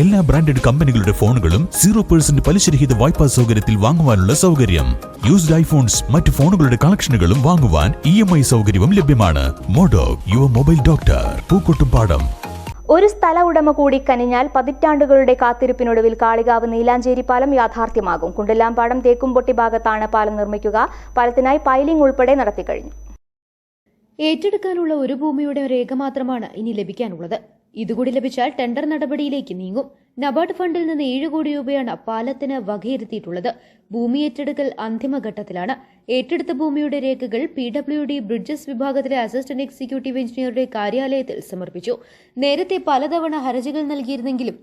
എല്ലാ ബ്രാൻഡഡ് കമ്പനികളുടെ ഫോണുകളും സീറോ പേഴ്സന്റ് പലിശരഹിത വായ്പാ സൗകര്യത്തിൽ വാങ്ങുവാനുള്ള സൗകര്യം. യൂസ്ഡ് ഐഫോൺസ് മറ്റ് ഫോണുകളുടെ കളക്ഷനുകളും വാങ്ങുവാൻ ഇ എം ഐ സൗകര്യവും ലഭ്യമാണ്. മോഡോ യുവർ മൊബൈൽ ഡോക്ടർ പൂക്കോട്ടുംപാടം. ഒരു സ്ഥല ഉടമ കൂടി കനിഞ്ഞാൽ പതിറ്റാണ്ടുകളുടെ കാത്തിരിപ്പിനൊടുവിൽ കാളികാവ് നീലാഞ്ചേരി പാലം യാഥാർത്ഥ്യമാകും. കുണ്ടലാംപാടം തേക്കുംപൊട്ടി ഭാഗത്താണ് പാലം നിർമ്മിക്കുക. പാലത്തിനായി പൈലിംഗ് ഉൾപ്പെടെ നടത്തിക്കഴിഞ്ഞു. ഏറ്റെടുക്കാനുള്ള ഒരു ഭൂമിയുടെ രേഖ മാത്രമാണ് ഇനി ലഭിക്കാനുള്ളത്. ഇതുകൂടി ലഭിച്ചാൽ ടെൻഡർ നടപടിയിലേക്ക് നീങ്ങും. നബാർഡ് ഫണ്ടിൽ നിന്ന് ഏഴ് കോടി രൂപയാണ് പാലത്തിന് വകയിരുത്തിയിട്ടുള്ളത്. ഭൂമി ഏറ്റെടുക്കൽ അന്തിമഘട്ടത്തിലാണ്. ഏറ്റെടുത്ത ഭൂമിയുടെ രേഖകൾ പി ഡബ്ല്യു ഡി ബ്രിഡ്ജസ് വിഭാഗത്തിലെ അസിസ്റ്റന്റ് എക്സിക്യൂട്ടീവ് എഞ്ചിനീയറുടെ കാര്യാലയത്തിൽ സമർപ്പിച്ചു. നേരത്തെ പലതവണ ഹർജികൾ നൽകിയിരുന്നെങ്കിലും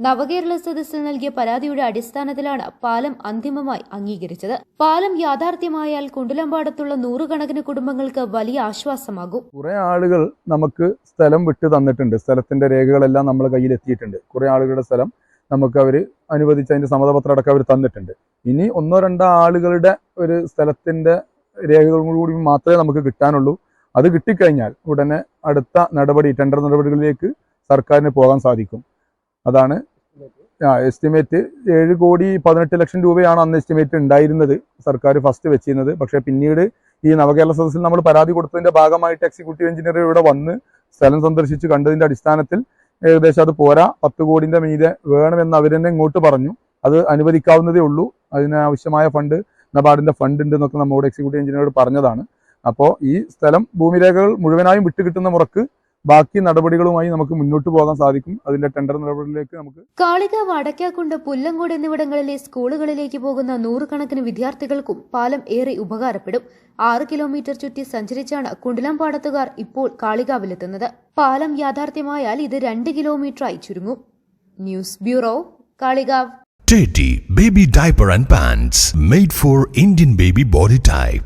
നവകേരള സദസ്സിൽ നൽകിയ പരാതിയുടെ അടിസ്ഥാനത്തിലാണ് പാലം അന്തിമമായി അംഗീകരിച്ചത്. പാലം യാഥാർത്ഥ്യമായാൽ കുണ്ടലമ്പാടത്തുള്ള നൂറുകണക്കിന് കുടുംബങ്ങൾക്ക് വലിയ ആശ്വാസമാകും. കുറെ ആളുകൾ നമുക്ക് സ്ഥലം വിട്ടു തന്നിട്ടുണ്ട്. സ്ഥലത്തിന്റെ രേഖകളെല്ലാം നമ്മൾ കയ്യിൽ എത്തിയിട്ടുണ്ട്. കുറെ ആളുകളുടെ സ്ഥലം നമുക്ക് അവർ അനുവദിച്ച് അതിന്റെ സമ്മതപത്രം അടക്കം അവർ തന്നിട്ടുണ്ട്. ഇനി ഒന്നോ രണ്ടോ ആളുകളുടെ ഒരു സ്ഥലത്തിന്റെ രേഖകളും കൂടി മാത്രമേ നമുക്ക് കിട്ടാനുള്ളൂ. അത് കിട്ടിക്കഴിഞ്ഞാൽ ഉടനെ അടുത്ത നടപടി ടെൻഡർ നടപടികളിലേക്ക് സർക്കാരിന് പോകാൻ സാധിക്കും. അതാണ് ആ എസ്റ്റിമേറ്റ് ഏഴ് കോടി പതിനെട്ട് ലക്ഷം രൂപയാണ് അന്ന് എസ്റ്റിമേറ്റ് ഉണ്ടായിരുന്നത്. സർക്കാർ ഫസ്റ്റ് വെച്ചിരുന്നത്. പക്ഷേ പിന്നീട് ഈ നവകേരള സദസ്സിൽ നമ്മൾ പരാതി കൊടുത്തതിന്റെ ഭാഗമായിട്ട് എക്സിക്യൂട്ടീവ് എഞ്ചിനീയർ ഇവിടെ വന്ന് സ്ഥലം സന്ദർശിച്ച്. കണ്ടതിന്റെ അടിസ്ഥാനത്തിൽ ഏകദേശം അത് പോരാ. പത്ത് കോടിന്റെ മീതെ വേണമെന്ന് അവർ തന്നെ ഇങ്ങോട്ട് പറഞ്ഞു. അത് അനുവദിക്കാവുന്നതേ ഉള്ളൂ. അതിനാവശ്യമായ ഫണ്ട് നബാർഡിന്റെ ഫണ്ട് ഉണ്ട് എന്നൊക്കെ നമ്മോട് എക്സിക്യൂട്ടീവ് എഞ്ചിനീയറോട് പറഞ്ഞതാണ്. അപ്പോൾ ഈ സ്ഥലം ഭൂമിരേഖകൾ മുഴുവനായും വിട്ടുകിട്ടുന്ന മുറക്ക് ബാക്കി നടപടികളുമായി നമുക്ക് മുന്നോട്ട് പോകാൻ സാധിക്കും. അതിന്റെ ടെൻഡർ നടപടികളിലേക്ക് നമുക്ക് കാളിക വടക്കാക്കുണ്ട് പുല്ലങ്കോട് എന്നിവിടങ്ങളിലെ സ്കൂളുകളിലേക്ക് പോകുന്ന നൂറുകണക്കിന് വിദ്യാർത്ഥികൾക്കും പാലം ഏറെ ഉപകാരപ്പെടും. ആറ് കിലോമീറ്റർ ചുറ്റി സഞ്ചരിച്ചാണ് കുണ്ടിലംപാടത്തുകാർ ഇപ്പോൾ കാളികാവിലെത്തുന്നത്. പാലം യാഥാർത്ഥ്യമായാൽ ഇത് രണ്ട് കിലോമീറ്ററായി ചുരുങ്ങും. News bureau Kalikavu. Teddy baby Diaper and Pants made for Indian baby body type.